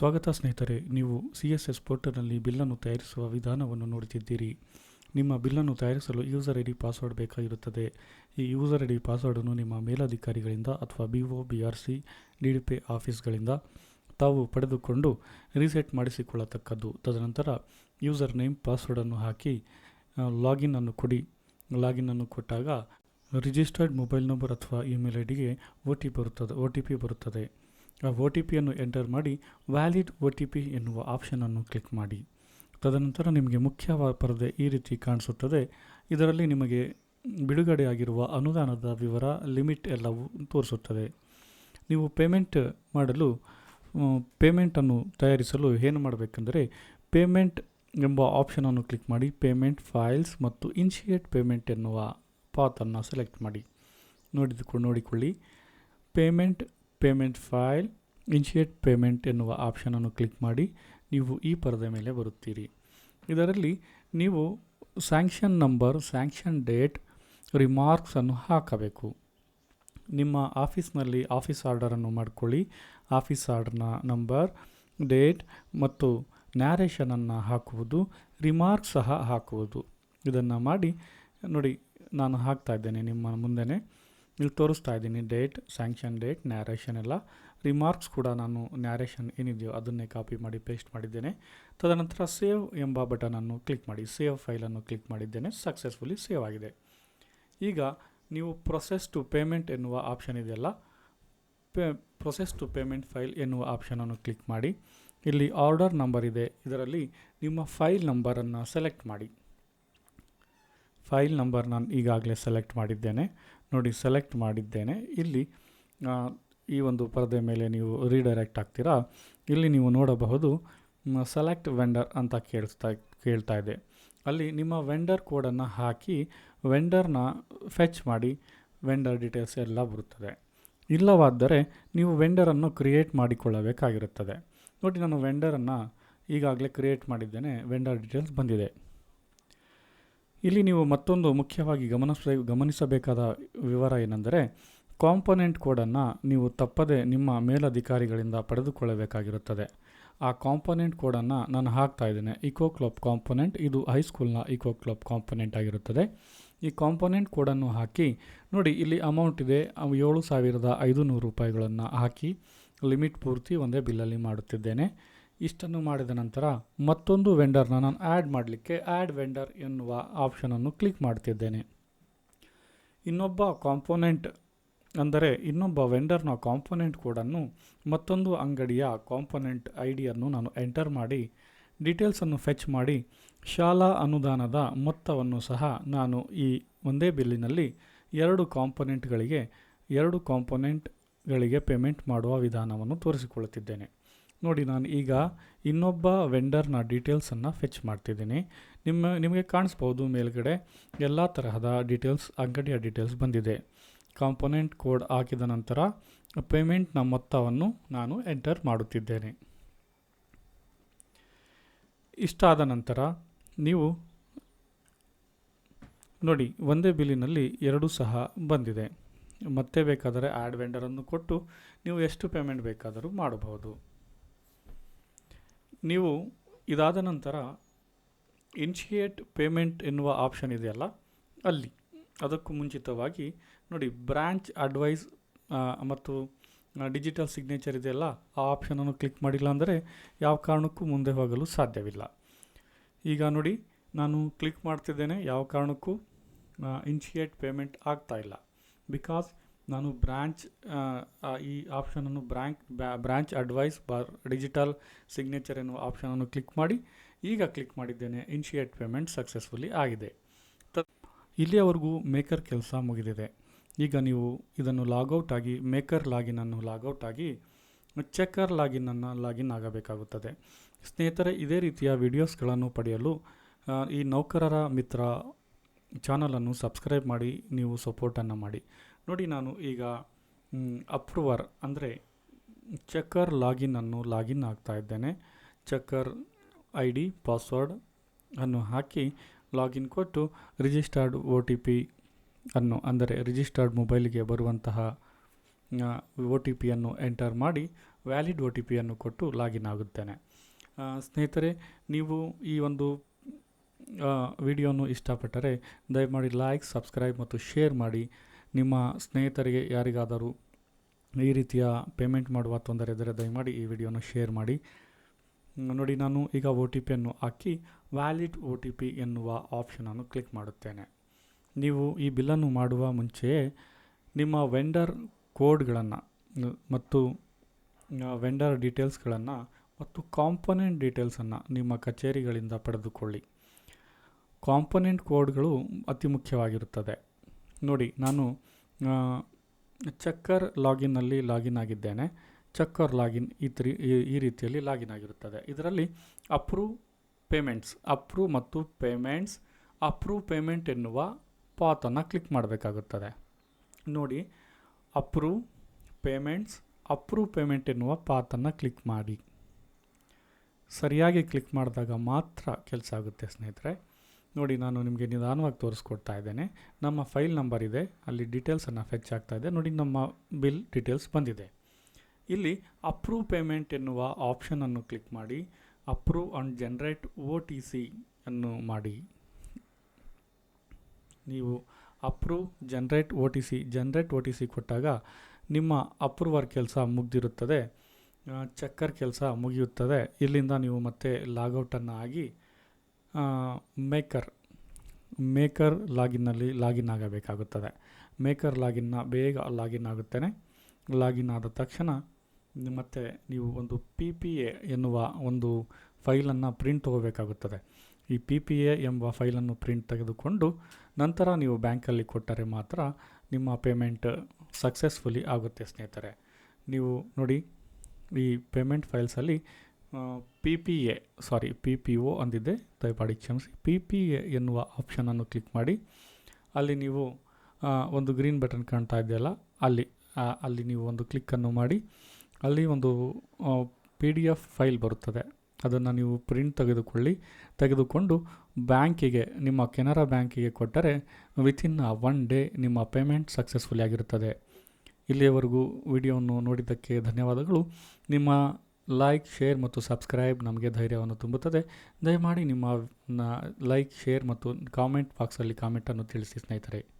ಸ್ವಾಗತ ಸ್ನೇಹಿತರೆ, ನೀವು ಸಿ ಎಸ್ ಎಸ್ ಪೋರ್ಟಲ್ನಲ್ಲಿ ಬಿಲ್ಲನ್ನು ತಯಾರಿಸುವ ವಿಧಾನವನ್ನು ನೋಡುತ್ತಿದ್ದೀರಿ. ನಿಮ್ಮ ಬಿಲ್ಲನ್ನು ತಯಾರಿಸಲು ಯೂಸರ್ ಐ ಡಿ ಪಾಸ್ವರ್ಡ್ ಬೇಕಾಗಿರುತ್ತದೆ. ಈ ಯೂಸರ್ ಐ ಡಿ ಪಾಸ್ವರ್ಡನ್ನು ನಿಮ್ಮ ಮೇಲಧಿಕಾರಿಗಳಿಂದ ಅಥವಾ B O B R C, D D P ಆಫೀಸ್ಗಳಿಂದ ತಾವು ಪಡೆದುಕೊಂಡು ರೀಸೆಟ್ ಮಾಡಿಸಿಕೊಳ್ಳತಕ್ಕದ್ದು. ತದನಂತರ ಯೂಸರ್ ನೇಮ್ ಪಾಸ್ವರ್ಡನ್ನು ಹಾಕಿ ಲಾಗಿನ್ ಅನ್ನು ಕೊಡಿ. ಲಾಗಿನ್ ಅನ್ನು ಕೊಟ್ಟಾಗ ರಿಜಿಸ್ಟರ್ಡ್ ಮೊಬೈಲ್ ನಂಬರ್ ಅಥವಾ ಇಮೇಲ್ ಐ ಡಿಗೆ ಒ ಟಿ ಬರುತ್ತದೆ, ಒ ಟಿ ಪಿ ಬರುತ್ತದೆ. ಆ ಒ ಟಿ ಪಿಯನ್ನು ಎಂಟರ್ ಮಾಡಿ ವ್ಯಾಲಿಡ್ ಒ ಟಿ ಪಿ ಎನ್ನುವ ಆಪ್ಷನನ್ನು ಕ್ಲಿಕ್ ಮಾಡಿ. ತದನಂತರ ನಿಮಗೆ ಮುಖ್ಯವಾದ ಪರದೆ ಈ ರೀತಿ ಕಾಣಿಸುತ್ತದೆ. ಇದರಲ್ಲಿ ನಿಮಗೆ ಬಿಡುಗಡೆಯಾಗಿರುವ ಅನುದಾನದ ವಿವರ, ಲಿಮಿಟ್ ಎಲ್ಲವೂ ತೋರಿಸುತ್ತದೆ. ನೀವು ಪೇಮೆಂಟ್ ಮಾಡಲು ಪೇಮೆಂಟನ್ನು ತಯಾರಿಸಲು ಏನು ಮಾಡಬೇಕೆಂದರೆ ಪೇಮೆಂಟ್ ಎಂಬ ಆಪ್ಷನನ್ನು ಕ್ಲಿಕ್ ಮಾಡಿ, ಪೇಮೆಂಟ್ ಫೈಲ್ಸ್ ಮತ್ತು ಇನ್ಶಿಯೇಟ್ ಪೇಮೆಂಟ್ ಎನ್ನುವ ಪಾತನ್ನು ಸೆಲೆಕ್ಟ್ ಮಾಡಿ. ನೋಡಿದುಕೊಂಡು ನೋಡಿಕೊಳ್ಳಿ. Payment payment file initiate payment ಎನ್ನುವ ಆಪ್ಷನನ್ನು ಕ್ಲಿಕ್ ಮಾಡಿ ನೀವು ಈ ಪರದೆ ಮೇಲೆ ಬರುತ್ತೀರಿ. ಇದರಲ್ಲಿ ನೀವು ಸ್ಯಾಂಕ್ಷನ್ ನಂಬರ್, ಸ್ಯಾಂಕ್ಷನ್ ಡೇಟ್ ರಿಮಾರ್ಕ್ಸನ್ನು ಹಾಕಬೇಕು. ನಿಮ್ಮ ಆಫೀಸ್ನಲ್ಲಿ ಆಫೀಸ್ ಆರ್ಡರನ್ನು ಮಾಡಿಕೊಳ್ಳಿ. ಆಫೀಸ್ ಆರ್ಡರ್ನ ನಂಬರ್, ಡೇಟ್ ಮತ್ತು ನ್ಯಾರೇಷನನ್ನು ಹಾಕುವುದು ರಿಮಾರ್ಕ್ ಸಹ ಹಾಕುವುದು. ಇದನ್ನು ಮಾಡಿ ನೋಡಿ, ನಾನು ಹಾಕ್ತಾ ಇದ್ದೇನೆ ನಿಮ್ಮ ಮುಂದೆನೇ. ಇಲ್ಲಿ ತೋರಿಸ್ತಾ ಇದ್ದೀನಿ ಡೇಟ್, ಸ್ಯಾಂಕ್ಷನ್ ಡೇಟ್ ನ್ಯಾರೇಷನ್ ಎಲ್ಲ. ರಿಮಾರ್ಕ್ಸ್ ಕೂಡ ನಾನು ನ್ಯಾರೇಷನ್ ಏನಿದೆಯೋ ಅದನ್ನೇ ಕಾಪಿ ಮಾಡಿ ಪೇಸ್ಟ್ ಮಾಡಿದ್ದೇನೆ. ತದನಂತರ ಸೇವ್ ಎಂಬ ಬಟನನ್ನು ಕ್ಲಿಕ್ ಮಾಡಿ. ಸೇವ್ ಫೈಲನ್ನು ಕ್ಲಿಕ್ ಮಾಡಿದ್ದೇನೆ. ಸಕ್ಸಸ್ಫುಲಿ ಸೇವ್ ಆಗಿದೆ. ಈಗ ನೀವು ಪ್ರೊಸೆಸ್ ಟು ಪೇಮೆಂಟ್ ಎನ್ನುವ ಆಪ್ಷನ್ ಇದೆಯಲ್ಲ? Pay process to payment file ಎನ್ನುವ ಆಪ್ಷನನ್ನು ಕ್ಲಿಕ್ ಮಾಡಿ. ಇಲ್ಲಿ ಆರ್ಡರ್ ನಂಬರ್ ಇದೆ. ಇದರಲ್ಲಿ ನಿಮ್ಮ ಫೈಲ್ ನಂಬರನ್ನು ಸೆಲೆಕ್ಟ್ ಮಾಡಿ. ಫೈಲ್ ನಂಬರ್ ನಾನು ಈಗಾಗಲೇ ಸೆಲೆಕ್ಟ್ ಮಾಡಿದ್ದೇನೆ. ನೋಡಿ ಸೆಲೆಕ್ಟ್ ಮಾಡಿದ್ದೇನೆ. ಇಲ್ಲಿ ಈ ಒಂದು ಪರದೆ ಮೇಲೆ ನೀವು ರೀಡೈರೆಕ್ಟ್ ಆಗ್ತೀರಾ? ಇಲ್ಲಿ ನೀವು ನೋಡಬಹುದು ಸೆಲೆಕ್ಟ್ ವೆಂಡರ್ ಅಂತ ಕೇಳಿಸ್ತಾ ಕೇಳ್ತಾ ಇದೆ. ಅಲ್ಲಿ ನಿಮ್ಮ ವೆಂಡರ್ ಕೋಡನ್ನು ಹಾಕಿ ವೆಂಡರ್ನ ಫೆಚ್ ಮಾಡಿ ವೆಂಡರ್ ಡೀಟೇಲ್ಸ್ ಎಲ್ಲ ಬರುತ್ತದೆ. ಇಲ್ಲವಾದರೆ ನೀವು ವೆಂಡರನ್ನು ಕ್ರಿಯೇಟ್ ಮಾಡಿಕೊಳ್ಳಬೇಕಾಗಿರುತ್ತದೆ. ನೋಡಿ, ನಾನು ವೆಂಡರನ್ನು ಈಗಾಗಲೇ ಕ್ರಿಯೇಟ್ ಮಾಡಿದ್ದೇನೆ ವೆಂಡರ್ ಡೀಟೇಲ್ಸ್ ಬಂದಿದೆ. ಇಲ್ಲಿ ನೀವು ಮತ್ತೊಂದು ಮುಖ್ಯವಾಗಿ ಗಮನಿಸ ಗಮನಿಸಬೇಕಾದ ವಿವರ ಏನೆಂದರೆ, ಕಾಂಪೊನೆಂಟ್ ಕೋಡನ್ನು ನೀವು ತಪ್ಪದೆ ನಿಮ್ಮ ಮೇಲಧಿಕಾರಿಗಳಿಂದ ಪಡೆದುಕೊಳ್ಳಬೇಕಾಗಿರುತ್ತದೆ. ಆ ಕಾಂಪೊನೆಂಟ್ ಕೋಡನ್ನು ನಾನು ಹಾಕ್ತಾ ಇದ್ದೇನೆ. ಇಕೋ ಕ್ಲಬ್ ಕಾಂಪೊನೆಂಟ್, ಇದು ಹೈಸ್ಕೂಲ್ನ ಇಕೋ ಕ್ಲಬ್ ಕಾಂಪೊನೆಂಟ್ ಆಗಿರುತ್ತದೆ. ಈ ಕಾಂಪೊನೆಂಟ್ ಕೋಡನ್ನು ಹಾಕಿ, ನೋಡಿ ಇಲ್ಲಿ ಅಮೌಂಟ್ ಇದೆ ಏಳು ಸಾವಿರದ ಐದು ನೂರು ರೂಪಾಯಿಗಳನ್ನು ಹಾಕಿ, ಲಿಮಿಟ್ ಪೂರ್ತಿ ಒಂದೇ ಬಿಲ್ಲಲ್ಲಿ ಮಾಡುತ್ತಿದ್ದೇನೆ. ಇಷ್ಟನ್ನು ಮಾಡಿದ ನಂತರ ಮತ್ತೊಂದು ವೆಂಡರ್ನ ನಾನು ಆ್ಯಡ್ ಮಾಡಲಿಕ್ಕೆ ಆ್ಯಡ್ ವೆಂಡರ್ ಎನ್ನುವ ಆಪ್ಷನನ್ನು ಕ್ಲಿಕ್ ಮಾಡ್ತಿದ್ದೇನೆ. ಇನ್ನೊಬ್ಬ ಕಾಂಪೊನೆಂಟ್ ಅಂದರೆ ಇನ್ನೊಬ್ಬ ವೆಂಡರ್ನ ಕಾಂಪೊನೆಂಟ್ ಕೋಡನ್ನು ಮತ್ತೊಂದು ಅಂಗಡಿಯ ಕಾಂಪೊನೆಂಟ್ ಐ ಡಿಯನ್ನು ನಾನು ಎಂಟರ್ ಮಾಡಿ ಡೀಟೇಲ್ಸನ್ನು ಫೆಚ್ ಮಾಡಿ ಶಾಲಾ ಅನುದಾನದ ಮೊತ್ತವನ್ನು ಸಹ ನಾನು ಈ ಒಂದೇ ಬಿಲ್ಲಿನಲ್ಲಿ ಎರಡು ಕಾಂಪೊನೆಂಟ್ಗಳಿಗೆ ಎರಡು ಕಾಂಪೊನೆಂಟ್ಗಳಿಗೆ ಪೇಮೆಂಟ್ ಮಾಡುವ ವಿಧಾನವನ್ನು ತೋರಿಸಿಕೊಳ್ಳುತ್ತಿದ್ದೇನೆ. ನೋಡಿ ನಾನು ಈಗ ಇನ್ನೊಬ್ಬ ವೆಂಡರ್ನ ಡೀಟೇಲ್ಸನ್ನು ಫೆಚ್ ಮಾಡ್ತಿದ್ದೀನಿ. ನಿಮ್ಮ, ನಿಮಗೆ ಕಾಣಿಸ್ಬೋದು ಮೇಲ್ಗಡೆ ಎಲ್ಲ ತರಹದ ಡೀಟೇಲ್ಸ್ ಅಂಗಡಿಯ ಡೀಟೇಲ್ಸ್ ಬಂದಿದೆ. ಕಾಂಪೊನೆಂಟ್ ಕೋಡ್ ಹಾಕಿದ ನಂತರ ಪೇಮೆಂಟ್ನ ಮೊತ್ತವನ್ನು ನಾನು ಎಂಟರ್ ಮಾಡುತ್ತಿದ್ದೇನೆ. ಇಷ್ಟಾದ ನಂತರ ನೀವು ನೋಡಿ, ಒಂದೇ ಬಿಲ್ಲಿನಲ್ಲಿ ಎರಡು ಸಹ ಬಂದಿದೆ. ಮತ್ತೆ ಬೇಕಾದರೆ ಆ್ಯಡ್ ವೆಂಡರನ್ನು ಕೊಟ್ಟು ನೀವು ಎಷ್ಟು ಪೇಮೆಂಟ್ ಬೇಕಾದರೂ ಮಾಡಬಹುದು. ನೀವು ಇದಾದ ನಂತರ ಇನ್ಶಿಯೇಟ್ ಪೇಮೆಂಟ್ ಎನ್ನುವ ಆಪ್ಷನ್ ಇದೆಯಲ್ಲ, ಅಲ್ಲಿ. ಅದಕ್ಕೂ ಮುಂಚಿತವಾಗಿ ನೋಡಿ ಬ್ರ್ಯಾಂಚ್ ಅಡ್ವೈಸ್ ಮತ್ತು ಡಿಜಿಟಲ್ ಸಿಗ್ನೇಚರ್ ಇದೆಯಲ್ಲ, ಆ ಆಪ್ಷನನ್ನು ಕ್ಲಿಕ್ ಮಾಡಿಲ್ಲ ಅಂದರೆ ಯಾವ ಕಾರಣಕ್ಕೂ ಮುಂದೆ ಹೋಗಲು ಸಾಧ್ಯವಿಲ್ಲ. ಈಗ ನೋಡಿ, ನಾನು ಕ್ಲಿಕ್ ಮಾಡ್ತಿದ್ದೇನೆ, ಯಾವ ಕಾರಣಕ್ಕೂ ಇನ್ಶಿಯೇಟ್ ಪೇಮೆಂಟ್ ಆಗ್ತಾ ಇಲ್ಲ. ಬಿಕಾಸ್ ನಾನು ಬ್ರ್ಯಾಂಚ್ ಈ ಆಪ್ಷನನ್ನು ಬ್ರ್ಯಾಂಕ್ branch advice bar, digital signature ಎನ್ನುವ ಆಪ್ಷನನ್ನು ಕ್ಲಿಕ್ ಮಾಡಿ, ಈಗ ಕ್ಲಿಕ್ ಮಾಡಿದ್ದೇನೆ, ಇನ್ಶಿಯೇಟ್ ಪೇಮೆಂಟ್ ಸಕ್ಸಸ್ಫುಲಿ ಆಗಿದೆ. ತ, ಇಲ್ಲಿಯವರೆಗೂ ಮೇಕರ್ ಕೆಲಸ ಮುಗಿದಿದೆ. ಈಗ ನೀವು ಇದನ್ನು ಲಾಗೌಟ್ ಆಗಿ, ಮೇಕರ್ ಲಾಗಿನನ್ನು ಲಾಗೌಟ್ ಆಗಿ, ಚೆಕ್ಕರ್ ಲಾಗಿನನ್ನು ಲಾಗಿನ್ ಆಗಬೇಕಾಗುತ್ತದೆ. ಸ್ನೇಹಿತರೆ, ಇದೇ ರೀತಿಯ ವಿಡಿಯೋಸ್ಗಳನ್ನು ಪಡೆಯಲು ಈ ನೌಕರರ ಮಿತ್ರ ಚಾನಲನ್ನು ಸಬ್ಸ್ಕ್ರೈಬ್ ಮಾಡಿ, ನೀವು ಸಪೋರ್ಟನ್ನು ಮಾಡಿ. ನೋಡಿ ನಾನು ಈಗ ಅಪ್ರೂವರ್ ಅಂದರೆ ಚೆಕ್ಕರ್ ಲಾಗಿನನ್ನು ಲಾಗಿನ್ ಆಗ್ತಾ ಇದ್ದೇನೆ. ಚೆಕ್ಕರ್ ಐ ಡಿ ಪಾಸ್ವರ್ಡ್ ಅನ್ನು ಹಾಕಿ ಲಾಗಿನ್ ಕೊಟ್ಟು ರಿಜಿಸ್ಟರ್ಡ್ ಒ ಟಿ ಪಿ ಅನ್ನು ಅಂದರೆ ರಿಜಿಸ್ಟರ್ಡ್ ಮೊಬೈಲ್ಗೆ ಬರುವಂತಹ ಒ ಟಿ ಪಿಯನ್ನು ಎಂಟರ್ ಮಾಡಿ ವ್ಯಾಲಿಡ್ ಒ ಟಿ ಪಿಯನ್ನು ಕೊಟ್ಟು ಲಾಗಿನ್ ಆಗುತ್ತೇನೆ. ಸ್ನೇಹಿತರೆ, ನೀವು ಈ ಒಂದು ವಿಡಿಯೋನು ಇಷ್ಟಪಟ್ಟರೆ ದಯಮಾಡಿ ಲೈಕ್, ಸಬ್ಸ್ಕ್ರೈಬ್ ಮತ್ತು ಶೇರ್ ಮಾಡಿ. ನಿಮ್ಮ ಸ್ನೇಹಿತರಿಗೆ ಯಾರಿಗಾದರೂ ಈ ರೀತಿಯ ಪೇಮೆಂಟ್ ಮಾಡುವ ತೊಂದರೆ ಇದ್ದರೆ ದಯಮಾಡಿ ಈ ವಿಡಿಯೋನ ಶೇರ್ ಮಾಡಿ. ನೋಡಿ, ನಾನು ಈಗ ಒ ಟಿ ಪಿಯನ್ನು ಹಾಕಿ ವ್ಯಾಲಿಡ್ ಒ ಟಿ ಪಿ ಎನ್ನುವ ಆಪ್ಷನನ್ನು ಕ್ಲಿಕ್ ಮಾಡುತ್ತೇನೆ. ನೀವು ಈ ಬಿಲ್ಲನ್ನು ಮಾಡುವ ಮುಂಚೆಯೇ ನಿಮ್ಮ ವೆಂಡರ್ ಕೋಡ್ಗಳನ್ನು ಮತ್ತು ವೆಂಡರ್ ಡೀಟೇಲ್ಸ್ಗಳನ್ನು ಮತ್ತು ಕಾಂಪೊನೆಂಟ್ ಡೀಟೇಲ್ಸನ್ನು ನಿಮ್ಮ ಕಚೇರಿಗಳಿಂದ ಪಡೆದುಕೊಳ್ಳಿ. ಕಾಂಪೊನೆಂಟ್ ಕೋಡ್ಗಳು ಅತಿ ಮುಖ್ಯವಾಗಿರುತ್ತದೆ. ನೋಡಿ, ನಾನು ಚಕ್ಕರ್ ಲಾಗಿನ್ನಲ್ಲಿ ಲಾಗಿನ್ ಆಗಿದ್ದೇನೆ. ಚಕ್ಕರ್ ಲಾಗಿನ್ ಈ ತ್ರಿ, ಈ ರೀತಿಯಲ್ಲಿ ಲಾಗಿನ್ ಆಗಿರುತ್ತದೆ. ಇದರಲ್ಲಿ ಅಪ್ರೂವ್ ಪೇಮೆಂಟ್ಸ್, ಅಪ್ರೂವ್ ಮತ್ತು ಪೇಮೆಂಟ್ಸ್, ಅಪ್ರೂವ್ ಪೇಮೆಂಟ್ ಎನ್ನುವ ಪಾತನ್ನು ಕ್ಲಿಕ್ ಮಾಡಬೇಕಾಗುತ್ತದೆ. ನೋಡಿ, ಅಪ್ರೂವ್ ಪೇಮೆಂಟ್ಸ್, ಅಪ್ರೂವ್ ಪೇಮೆಂಟ್ ಎನ್ನುವ ಪಾತನ್ನು ಕ್ಲಿಕ್ ಮಾಡಿ. ಸರಿಯಾಗಿ ಕ್ಲಿಕ್ ಮಾಡಿದಾಗ ಮಾತ್ರ ಕೆಲಸ ಆಗುತ್ತೆ ಸ್ನೇಹಿತರೆ. ನೋಡಿ, ನಾನು ನಿಮಗೆ ನಿಧಾನವಾಗಿ ತೋರಿಸ್ಕೊಡ್ತಾ ಇದ್ದೇನೆ. ನಮ್ಮ ಫೈಲ್ ನಂಬರ್ ಇದೆ. ಅಲ್ಲಿ ಡೀಟೇಲ್ಸನ್ನು ಫೆಚ್ ಆಗ್ತಾ ಇದೆ. ನೋಡಿ, ನಮ್ಮ ಬಿಲ್ ಡೀಟೇಲ್ಸ್ ಬಂದಿದೆ. ಇಲ್ಲಿ ಅಪ್ರೂವ್ ಪೇಮೆಂಟ್ ಎನ್ನುವ ಆಪ್ಷನನ್ನು ಕ್ಲಿಕ್ ಮಾಡಿ. Approve and generate O T C ಅನ್ನು ಮಾಡಿ. ನೀವು approve generate O T C generate O T C ಕೊಟ್ಟಾಗ ನಿಮ್ಮ ಅಪ್ರೂವರ್ ಕೆಲಸ ಮುಗ್ದಿರುತ್ತದೆ. ಚಕ್ಕರ್ ಚೆಕ್ಕರ್ ಕೆಲಸ ಮುಗಿಯುತ್ತದೆ. ಇಲ್ಲಿಂದ ನೀವು ಮತ್ತೆ ಲಾಗೌಟನ್ನು ಆಗಿ ಮೇಕರ್ ಮೇಕರ್ ಲಾಗಿನ್ನಲ್ಲಿ ಲಾಗಿನ್ ಆಗಬೇಕಾಗುತ್ತದೆ. ಮೇಕರ್ ಲಾಗಿನ್ನ ಬೇಗ ಲಾಗಿನ್ ಆಗುತ್ತೇನೆ. ಲಾಗಿನ್ ಆದ ತಕ್ಷಣ ಮತ್ತೆ ನೀವು ಒಂದು ಪಿ ಪಿ ಎ ಎನ್ನುವ ಒಂದು ಫೈಲನ್ನು ಪ್ರಿಂಟ್ ತಗೋಬೇಕಾಗುತ್ತದೆ. ಈ ಪಿ ಪಿ ಎ ಎಂಬ ಫೈಲನ್ನು ಪ್ರಿಂಟ್ ತೆಗೆದುಕೊಂಡು ನಂತರ ನೀವು ಬ್ಯಾಂಕಲ್ಲಿ ಕೊಟ್ಟರೆ ಮಾತ್ರ ನಿಮ್ಮ ಪೇಮೆಂಟ್ ಸಕ್ಸಸ್ಫುಲಿ ಆಗುತ್ತೆ ಸ್ನೇಹಿತರೆ. ನೀವು ನೋಡಿ ಈ payment ಫೈಲ್ಸಲ್ಲಿ P P A sorry P P O ಅಂದಿದ್ದೆ ದಯಮಾಡಿ ಕ್ಷಮಿಸಿ. ಪಿ ಪಿ ಎ ಎನ್ನುವ ಆಪ್ಷನನ್ನು ಕ್ಲಿಕ್ ಮಾಡಿ. ಅಲ್ಲಿ ನೀವು ಒಂದು ಗ್ರೀನ್ ಬಟನ್ ಕಾಣ್ತಾ ಇದೆಯಲ್ಲ, ಅಲ್ಲಿ ಅಲ್ಲಿ ನೀವು ಒಂದು ಕ್ಲಿಕ್ಕನ್ನು ಮಾಡಿ. ಅಲ್ಲಿ ಒಂದು ಪಿ ಡಿ ಎಫ್ ಫೈಲ್ ಬರುತ್ತದೆ. ಅದನ್ನು ನೀವು ಪ್ರಿಂಟ್ ತೆಗೆದುಕೊಳ್ಳಿ. ತೆಗೆದುಕೊಂಡು ಬ್ಯಾಂಕಿಗೆ, ನಿಮ್ಮ ಕೆನರಾ ಬ್ಯಾಂಕಿಗೆ ಕೊಟ್ಟರೆ ವಿತಿನ್ ಒನ್ ಡೇ ನಿಮ್ಮ ಪೇಮೆಂಟ್ ಸಕ್ಸಸ್ಫುಲ್ ಆಗಿರುತ್ತದೆ. ಇಲ್ಲಿಯವರೆಗೂ ವಿಡಿಯೋವನ್ನು ನೋಡಿದ್ದಕ್ಕೆ ಧನ್ಯವಾದಗಳು. ನಿಮ್ಮ ಲೈಕ್ ಶೇರ್ ಮತ್ತು ಸಬ್ಸ್ಕ್ರೈಬ್ ನಮಗೆ ಧೈರ್ಯವನ್ನು ತುಂಬುತ್ತದೆ. ದಯಮಾಡಿ ನಿಮ್ಮ ಲೈಕ್ ಶೇರ್ ಮತ್ತು ಕಾಮೆಂಟ್ ಬಾಕ್ಸಲ್ಲಿ ಕಾಮೆಂಟನ್ನು ತಿಳಿಸಿ ಸ್ನೇಹಿತರೆ.